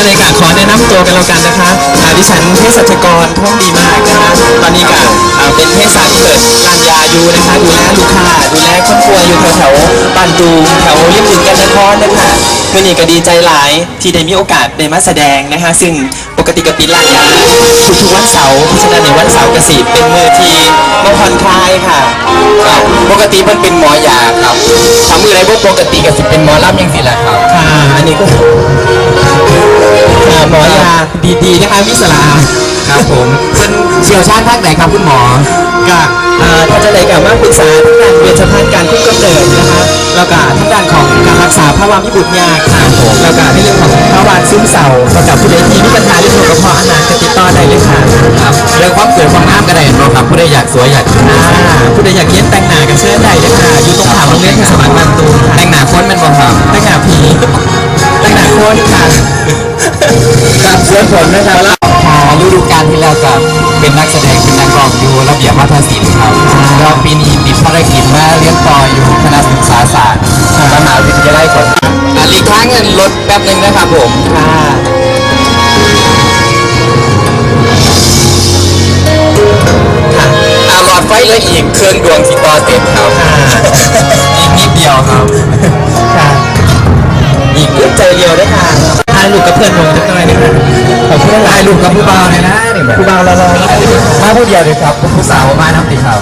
ก็เลยกะขอแนะนำตัวกันแล้วกันนะคะอ่าดิฉันเภสัชกรท่องดีมากนะคะ ตอนนี้กะอ่าเป็นเภสัชเปิดร้านยาอยู่นะคะดูแลลูกค้าดูแลคนป่วยอยู่แถวแถวๆบ้านตูมแถวเรียบถึงกันนครนะคะเมื่อนี้ก็ดีใจหลายที่ได้มีโอกาสได้มาแสดงนะคะ ซึ่งปกติก็ปิดร้านยาทุกๆวันเสาร์เพราะฉะนั้นในวันเสาร์กสิเป็นมือที่มาผ่อนคลายค่ะ ครับปกติมันเป็นหมอยาครับทำมือไรพวกปกติก็สิเป็นหมอลำยังสิแหละครับ ค่ะ อันนี้ก็ค่ะ หมอยาดีๆนะคะวิสลาครับผมเป็นเชี่ยวชาญภาคไหนครับคุณหมอกับอ่าถ้าจะเลยกับมาปรึกษาทางด้านเวชภัณฑ์การคุมกำเนิดนะคะแล้วก็ทางด้านของการรักษาภาวะมิบุตรยากค่ะแล้วก็ในเรื่องของภาวะซึมเศร้าแล้วกับผู้ใดที่มีปัญหาเรื่องของกระเพาะอาหารก็ติดต่อได้เลยค่ะครับเรื่องความสวยความงามก็ได้เนบ่ครับผู้ใดอยากสวยอยากอ่าผู้ใดอยากเย็นแต่งหน้ากันเชิญได้เลยค่ะอยู่ตรงขามโรงเรียนเทศบาลบางตูมค่ะแต่งหน้าคนเป็นบ่ครับแต่งหน้าผีแต่งหน้าโคนค่ะ ครับสวนผลนะครับแล้วพอฤดูกาลที่แล้วก็เป็นนักแสดงเป็นนักร้องอยู่ระเบียบวัฒนศิลป์ครับแล้วปีนี้ติดภารกิจมาเรียนต่ออยู่คณะศึกษาศาสตร์มหาวิทยาลัยขอนแก่นอ่าหลีกทางเงินรถแป๊บหนึงนะครับผมค่ะอ่าหลอดไฟเหลยอีกเครื่องดวงที่ต่อเสร็จครับอีกนิดเดียวครับค่ะอีกเรื่องใจเดียวด้วยค่ะ ถ่ายรูปกับเพื่อนผมจะหน่อยนะคะขอบคุณหลาถ่ายยๆรูปกับผู้บ่าวเลยนะนี่แบบผู้บ่าวเราๆมาผู้เดียวเลยครับผู้สาวมาน้ำติครับ